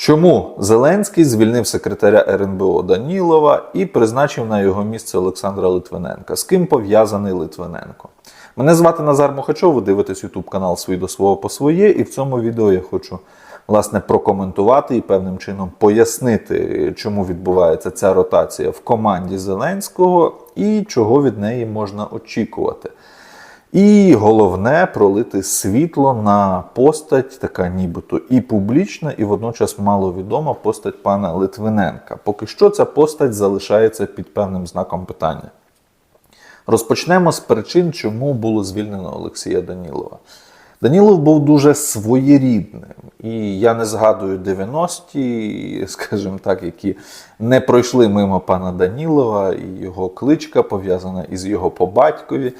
Чому Зеленський звільнив секретаря РНБО Данілова і призначив на його місце Олександра Литвиненка? З ким пов'язаний Литвиненко? Мене звати Назар Мухачов, ви дивитесь YouTube канал «Свій до свого по своє, і в цьому відео я хочу власне прокоментувати і певним чином пояснити, чому відбувається ця ротація в команді Зеленського і чого від неї можна очікувати. І головне пролити світло на постать, така нібито і публічна, і водночас маловідома постать пана Литвиненка. Поки що ця постать залишається під певним знаком питання. Розпочнемо з причин, чому було звільнено Олексія Данілова. Данілов був дуже своєрідним, і я не згадую 90-ті, скажімо так, які не пройшли мимо пана Данілова, і його кличка пов'язана із його по батькові,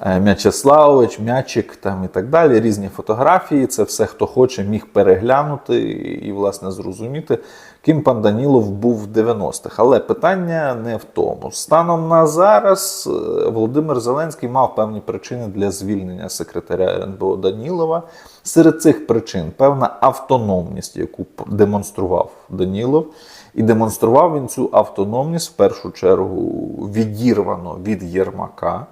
е, М'ячеславович, М'ячик там і так далі. Різні фотографії. Це все, хто хоче, міг переглянути і, власне, зрозуміти, ким пан Данілов був в 90-х. Але питання не в тому. Станом на зараз е, Володимир Зеленський мав певні причини для звільнення секретаря РНБО Данілова. Серед цих причин певна автономність, яку демонстрував Данілов. І демонстрував він цю автономність в першу чергу відірвано від Єрмака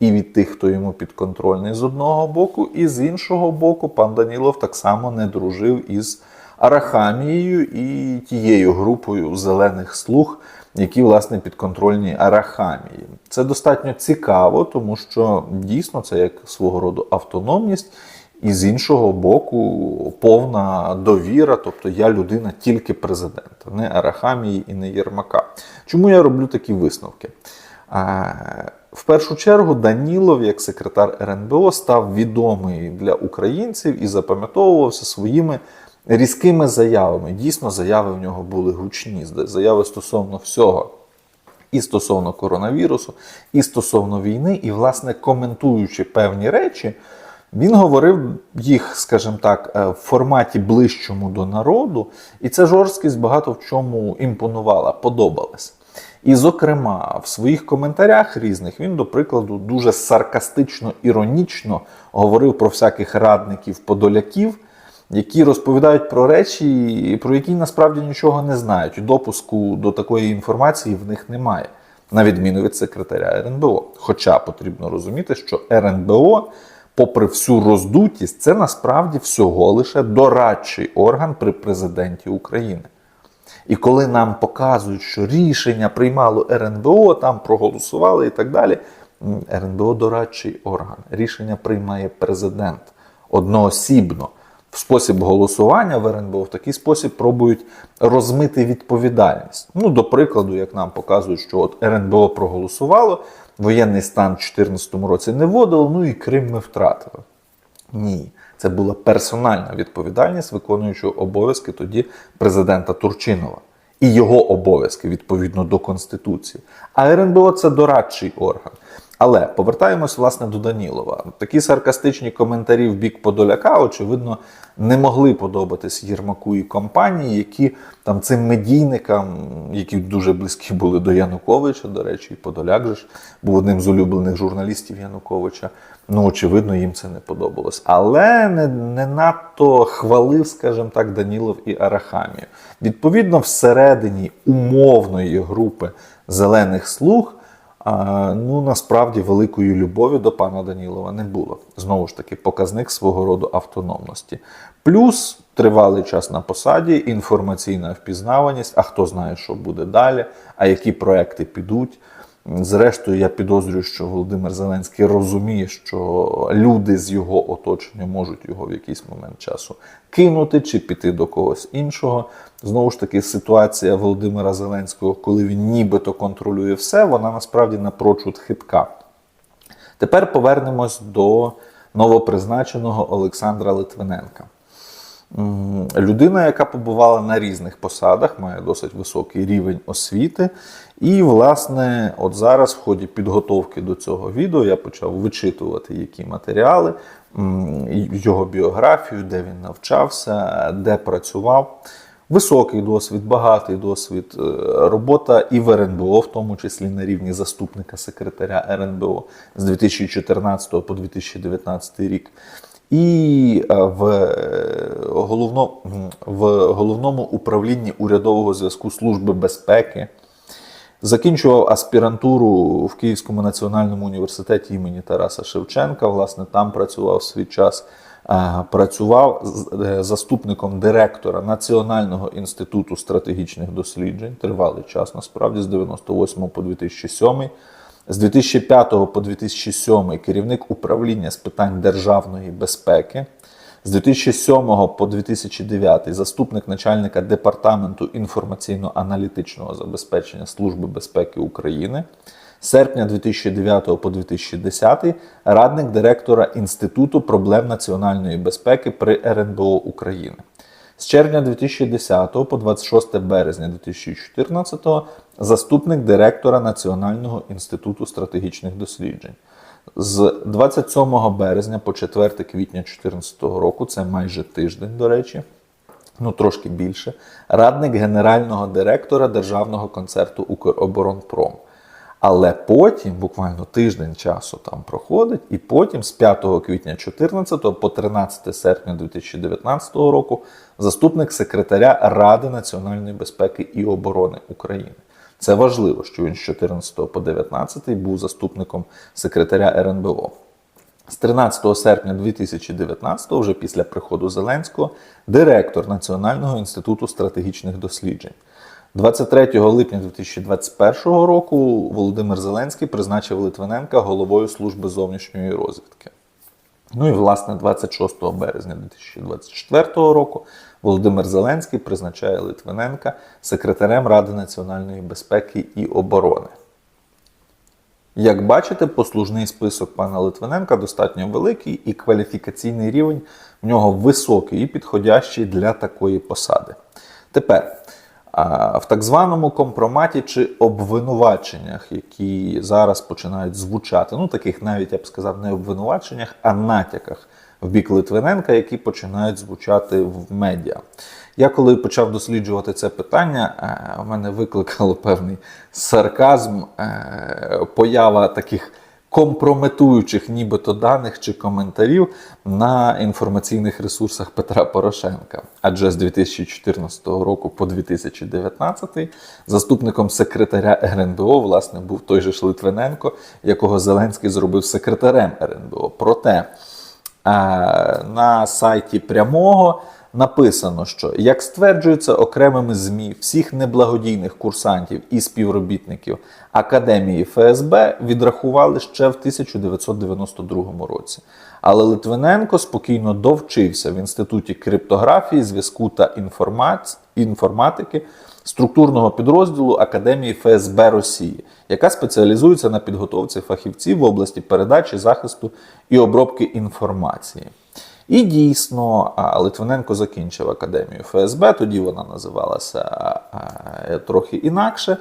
і від тих, хто йому підконтрольний з одного боку, і з іншого боку, пан Данілов так само не дружив із Арахамією і тією групою зелених слуг, які власне підконтрольні Арахамії. Це достатньо цікаво, тому що дійсно це як свого роду автономність. І з іншого боку, повна довіра, тобто я людина тільки президента, не Арахамії і не Єрмака. Чому я роблю такі висновки? В першу чергу Данілов, як секретар РНБО, став відомий для українців і запам'ятовувався своїми різкими заявами. Дійсно, заяви в нього були гучні, заяви стосовно всього. І стосовно коронавірусу, і стосовно війни, і, власне, коментуючи певні речі, він говорив їх, скажімо так, в форматі ближчому до народу, і ця жорсткість багато в чому імпонувала, подобалась. І, зокрема, в своїх коментарях різних він, до прикладу, дуже саркастично, іронічно говорив про всяких радників подоляків, які розповідають про речі, про які насправді нічого не знають. Допуску до такої інформації в них немає, на відміну від секретаря РНБО. Хоча потрібно розуміти, що РНБО, попри всю роздутість, це насправді всього лише дорадчий орган при президенті України. І коли нам показують, що рішення приймало РНБО, там проголосували і так далі. РНБО дорадчий орган. Рішення приймає президент одноосібно. В спосіб голосування в РНБО в такий спосіб пробують розмити відповідальність. Ну, до прикладу, як нам показують, що от РНБО проголосувало, воєнний стан в 2014 році не вводило, ну і Крим ми втратили. Ні. Це була персональна відповідальність виконуючого обов'язки тоді президента Турчинова і його обов'язки відповідно до Конституції. А РНБО це дорадчий орган. Але повертаємось власне до Данілова. Такі саркастичні коментарі в бік Подоляка, очевидно, не могли подобатись Єрмаку і компанії, які там цим медійникам, які дуже близькі були до Януковича, до речі, і Подоляк же ж був одним з улюблених журналістів Януковича. Ну, очевидно, їм це не подобалось. Але не, не надто хвалив, скажімо так, Данілов і Арахамію. Відповідно, всередині умовної групи зелених слуг. Ну насправді великої любові до пана Данілова не було. Знову ж таки, показник свого роду автономності. Плюс тривалий час на посаді, інформаційна впізнаваність, а хто знає, що буде далі, а які проекти підуть. Зрештою, я підозрюю, що Володимир Зеленський розуміє, що люди з його оточення можуть його в якийсь момент часу кинути чи піти до когось іншого. Знову ж таки, ситуація Володимира Зеленського, коли він нібито контролює все, вона насправді напрочуд хитка. Тепер повернемось до новопризначеного Олександра Литвиненка. Людина, яка побувала на різних посадах, має досить високий рівень освіти. І, власне, от зараз, в ході підготовки до цього відео, я почав вичитувати які матеріали, його біографію, де він навчався, де працював. Високий досвід, багатий досвід, е, робота і в РНБО, в тому числі на рівні заступника секретаря РНБО з 2014 по 2019 рік. І е, в головно, в головному управлінні урядового зв'язку Служби безпеки. Закінчував аспірантуру в Київському національному університеті імені Тараса Шевченка. Власне, там працював свій час. Е, Працював е, заступником директора Національного інституту стратегічних досліджень. Тривалий час, насправді, з 98 по 2007. З 2005 по 2007 керівник управління з питань державної безпеки. З 2007 по 2009 заступник начальника департаменту інформаційно-аналітичного забезпечення Служби безпеки України. З серпня 2009 по 2010 радник директора Інституту проблем національної безпеки при РНБО України. З червня 2010 по 26 березня 2014 заступник директора Національного інституту стратегічних досліджень. З 27 березня по 4 квітня 2014 року, це майже тиждень, до речі, ну трошки більше, радник генерального директора Державного концерту Укроборонпром. Але потім, буквально тиждень часу там проходить, і потім з 5 квітня 2014 по 13 серпня 2019 року заступник секретаря Ради національної безпеки і оборони України. Це важливо, що він з 14 по 19 був заступником секретаря РНБО. З 13 серпня 2019, вже після приходу Зеленського, директор Національного інституту стратегічних досліджень. 23 липня 2021 року Володимир Зеленський призначив Литвиненка головою служби зовнішньої розвідки. Ну і власне 26 березня 2024 року Володимир Зеленський призначає Литвиненка секретарем Ради національної безпеки і оборони. Як бачите, послужний список пана Литвиненка достатньо великий і кваліфікаційний рівень в нього високий і підходящий для такої посади. Тепер, в так званому компроматі чи обвинуваченнях, які зараз починають звучати, ну таких навіть я б сказав, не обвинуваченнях, а натяках в бік Литвиненка, які починають звучати в медіа. Я коли почав досліджувати це питання, е, в мене викликало певний сарказм, е, поява таких компрометуючих нібито даних чи коментарів на інформаційних ресурсах Петра Порошенка. Адже з 2014 року по 2019 заступником секретаря РНБО власне був той же ж Литвиненко, якого Зеленський зробив секретарем РНБО. Проте е, на сайті прямого написано, що як стверджується окремими ЗМІ, всіх неблагодійних курсантів і співробітників Академії ФСБ відрахували ще в 1992 році. Але Литвиненко спокійно довчився в інституті криптографії, зв'язку та інформатики структурного підрозділу Академії ФСБ Росії, яка спеціалізується на підготовці фахівців в області передачі, захисту і обробки інформації. І дійсно, Литвиненко закінчив академію ФСБ, тоді вона називалася трохи інакше.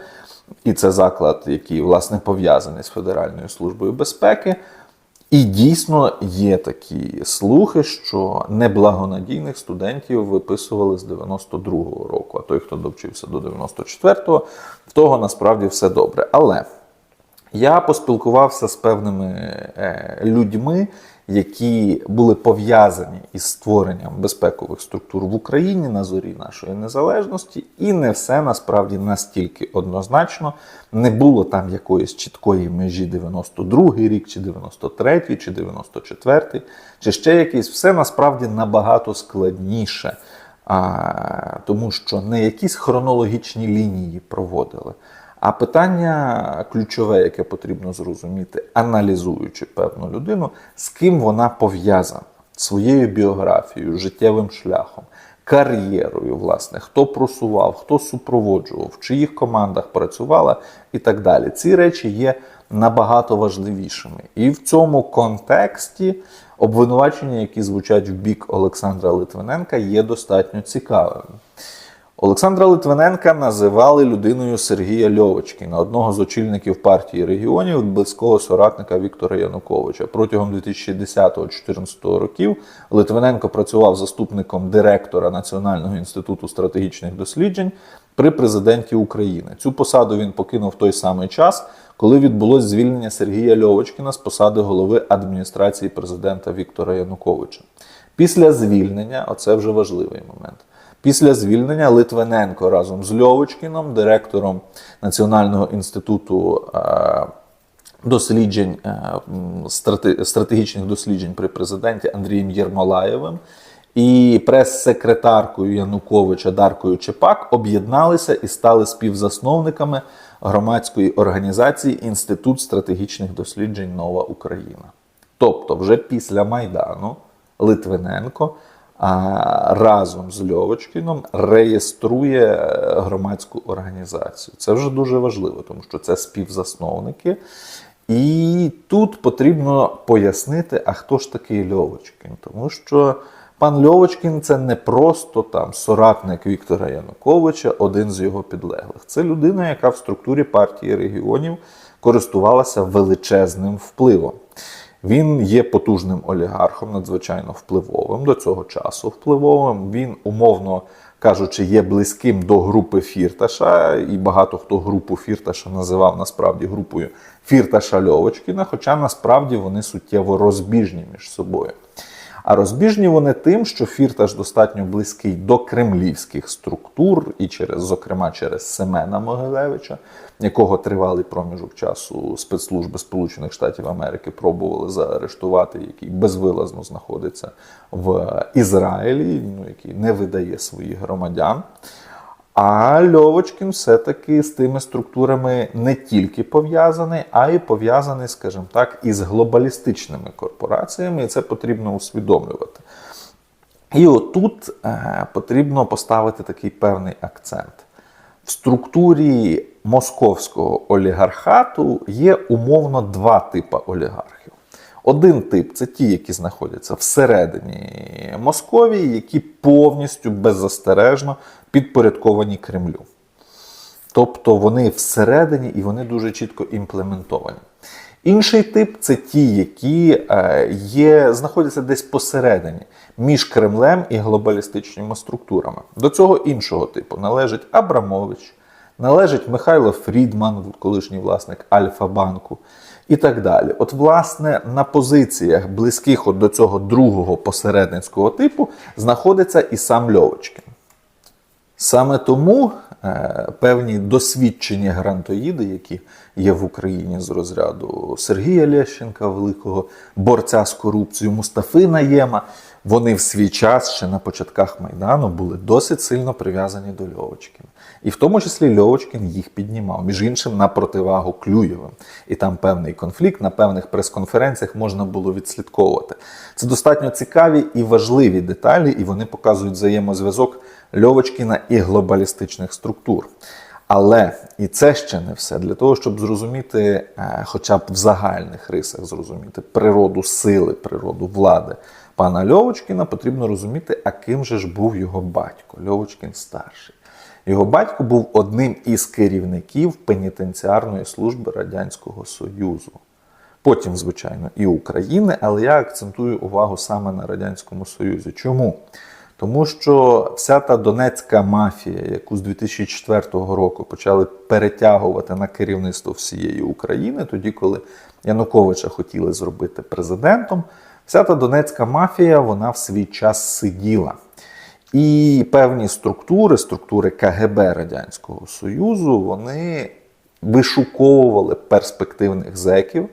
І це заклад, який власне пов'язаний з Федеральною службою безпеки. І дійсно є такі слухи, що неблагонадійних студентів виписували з 92-го року, а той, хто довчився до 94-го, в того насправді все добре. Але я поспілкувався з певними е, людьми, які були пов'язані із створенням безпекових структур в Україні на зорі нашої незалежності, і не все насправді настільки однозначно. Не було там якоїсь чіткої межі 92-й рік, чи 93-й, чи 94-й, чи ще якийсь. Все насправді набагато складніше. Тому що не якісь хронологічні лінії проводили, а питання ключове, яке потрібно зрозуміти, аналізуючи певну людину, з ким вона пов'язана своєю біографією, життєвим шляхом, кар'єрою, власне, хто просував, хто супроводжував, в чиїх командах працювала і так далі. Ці речі є набагато важливішими. І в цьому контексті обвинувачення, які звучать в бік Олександра Литвиненка, є достатньо цікавими. Олександра Литвиненка називали людиною Сергія Льовочкіна, одного з очільників партії регіонів, близького соратника Віктора Януковича. Протягом 2010-2014 років Литвиненко працював заступником директора Національного інституту стратегічних досліджень при президенті України. Цю посаду він покинув в той самий час, коли відбулось звільнення Сергія Льовочкіна з посади голови адміністрації президента Віктора Януковича. Після звільнення, оце вже важливий момент. Після звільнення Литвиненко разом з Льовочкіном, директором Національного інституту е, досліджень е, стратегічних досліджень при президенті Андрієм Єрмолаєвим і прес-секретаркою Януковича Даркою Чепак об'єдналися і стали співзасновниками громадської організації Інститут стратегічних досліджень Нова Україна. Тобто, вже після Майдану Литвиненко разом з Льовочкіном реєструє е, громадську організацію. Це вже дуже важливо, тому що це співзасновники. І тут потрібно пояснити, а хто ж такий Льовочкін. Тому що пан Льовочкін це не просто там соратник Віктора Януковича, один з його підлеглих. Це людина, яка в структурі партії регіонів користувалася величезним впливом. Він є потужним олігархом, надзвичайно впливовим до цього часу впливовим. Він, умовно кажучи, є близьким до групи Фірташа, і багато хто групу Фірташа називав насправді групою Фірташа Льовочкіна, хоча насправді вони суттєво розбіжні між собою. А розбіжні вони тим, що Фірташ достатньо близький до кремлівських структур, і через, зокрема через Семена Могилевича, якого тривалий проміжок часу спецслужби Сполучених Штатів Америки пробували заарештувати, який безвилазно знаходиться в Ізраїлі, ну, який не видає своїх громадян. А Льовочкін все-таки з тими структурами не тільки пов'язаний, а й пов'язаний, скажімо так, із глобалістичними корпораціями, і це потрібно усвідомлювати. І отут е, потрібно поставити такий певний акцент. В структурі московського олігархату є умовно два типи олігархів. Один тип це ті, які знаходяться всередині Московії, які повністю беззастережно підпорядковані Кремлю. Тобто вони всередині і вони дуже чітко імплементовані. Інший тип це ті, які е, є, знаходяться десь посередині між Кремлем і глобалістичними структурами. До цього іншого типу належить Абрамович, належить Михайло Фрідман, колишній власник Альфа-банку, і так далі. От, власне, на позиціях близьких от до цього другого посередницького типу знаходиться і сам Льовочкін. Саме тому е, певні досвідчені грантоїди, які є в Україні з розряду Сергія Лещенка, великого борця з корупцією, Мустафи Наєма, вони в свій час ще на початках Майдану були досить сильно прив'язані до Льовочкіна. І в тому числі Льовочкін їх піднімав, між іншим на противагу Клюєвим. І там певний конфлікт на певних прес-конференціях можна було відслідковувати. Це достатньо цікаві і важливі деталі, і вони показують взаємозв'язок Льовочкіна і глобалістичних структур. Але і це ще не все. Для того, щоб зрозуміти, е, хоча б в загальних рисах зрозуміти природу сили, природу влади пана Льовочкіна, потрібно розуміти, а ким же ж був його батько, Льовочкін старший. Його батько був одним із керівників пенітенціарної служби Радянського Союзу. Потім, звичайно, і України, але я акцентую увагу саме на Радянському Союзі. Чому? Тому що вся та донецька мафія, яку з 2004 року почали перетягувати на керівництво всієї України, тоді, коли Януковича хотіли зробити президентом, вся та донецька мафія вона в свій час сиділа. І певні структури, структури КГБ Радянського Союзу, вони вишуковували перспективних зеків.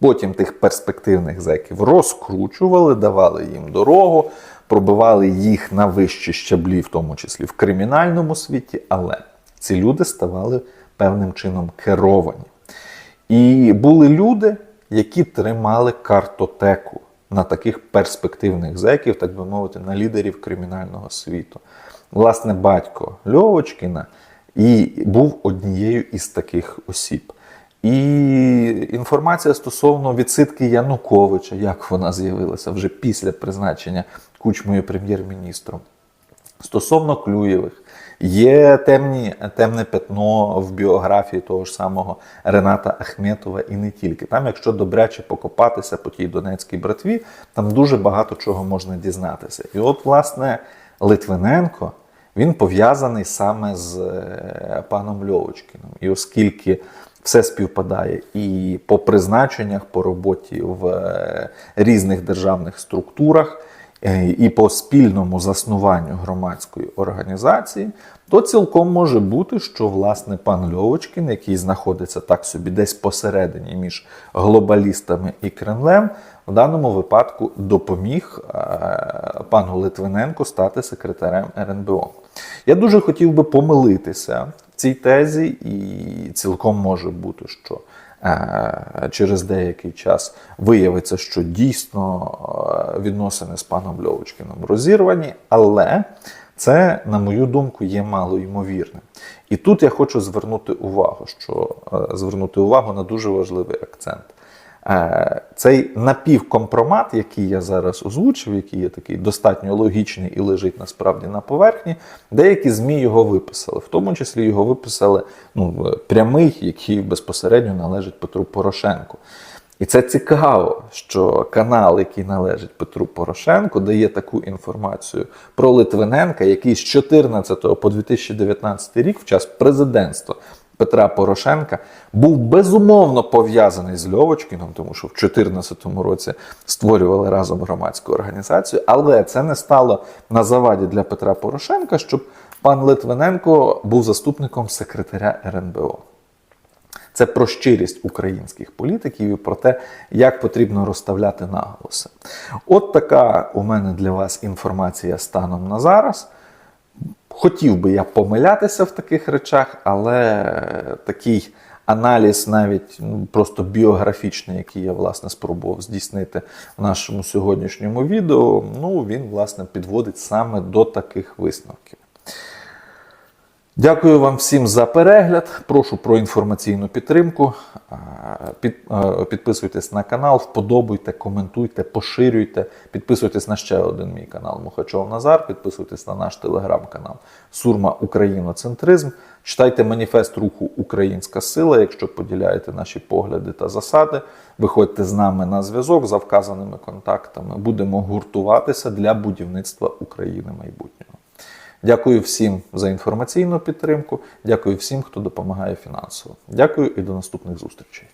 Потім тих перспективних зеків розкручували, давали їм дорогу, пробивали їх на вищі щаблі, в тому числі в кримінальному світі, але ці люди ставали певним чином керовані. І були люди, які тримали картотеку на таких перспективних зеків, так би мовити, на лідерів кримінального світу. Власне, батько Льовочкіна і був однією із таких осіб. І інформація стосовно відсидки Януковича, як вона з'явилася вже після призначення Кучмою прем'єр-міністром. Стосовно Клюєвих, є темні, темне пятно в біографії того ж самого Рената Ахметова і не тільки. Там, якщо добряче покопатися по тій Донецькій братві, там дуже багато чого можна дізнатися. І от, власне, Литвиненко він пов'язаний саме з е, паном Льовочкіним. І оскільки все співпадає і по призначеннях, по роботі в е, різних державних структурах. Е, і по спільному заснуванню громадської організації, то цілком може бути, що власне пан Льовочкін, який знаходиться так собі десь посередині між глобалістами і Кремлем, в даному випадку допоміг е, пану Литвиненку стати секретарем РНБО. Я дуже хотів би помилитися в цій тезі, і цілком може бути, що через деякий час виявиться, що дійсно е, відносини з паном Льовочкином розірвані, але це, на мою думку, є мало ймовірним. І тут я хочу звернути увагу, що е, звернути увагу на дуже важливий акцент. Е, Цей напівкомпромат, який я зараз озвучив, який є такий достатньо логічний і лежить насправді на поверхні, деякі ЗМІ його виписали. В тому числі його виписали ну, прямий, який безпосередньо належить Петру Порошенку. І це цікаво, що канал, який належить Петру Порошенку, дає таку інформацію про Литвиненка, який з 14 по 2019 рік, в час президентства Петра Порошенка, був безумовно пов'язаний з Льовочкіном, тому що в 2014 році створювали разом громадську організацію, але це не стало на заваді для Петра Порошенка, щоб пан Литвиненко був заступником секретаря РНБО. Це про щирість українських політиків і про те, як потрібно розставляти наголоси. От така у мене для вас інформація станом на зараз. Хотів би я помилятися в таких речах, але такий аналіз, навіть ну, просто біографічний, який я власне спробував здійснити в нашому сьогоднішньому відео, ну він власне підводить саме до таких висновків. Дякую вам всім за перегляд. Прошу про інформаційну підтримку. Під, підписуйтесь на канал, вподобуйте, коментуйте, поширюйте. Підписуйтесь на ще один мій канал Мухачов Назар. Підписуйтесь на наш телеграм-канал Сурма Україноцентризм. Читайте маніфест руху Українська сила, якщо поділяєте наші погляди та засади. Виходьте з нами на зв'язок за вказаними контактами. Будемо гуртуватися для будівництва України майбутнього. Дякую всім за інформаційну підтримку. Дякую всім, хто допомагає фінансово. Дякую і до наступних зустрічей.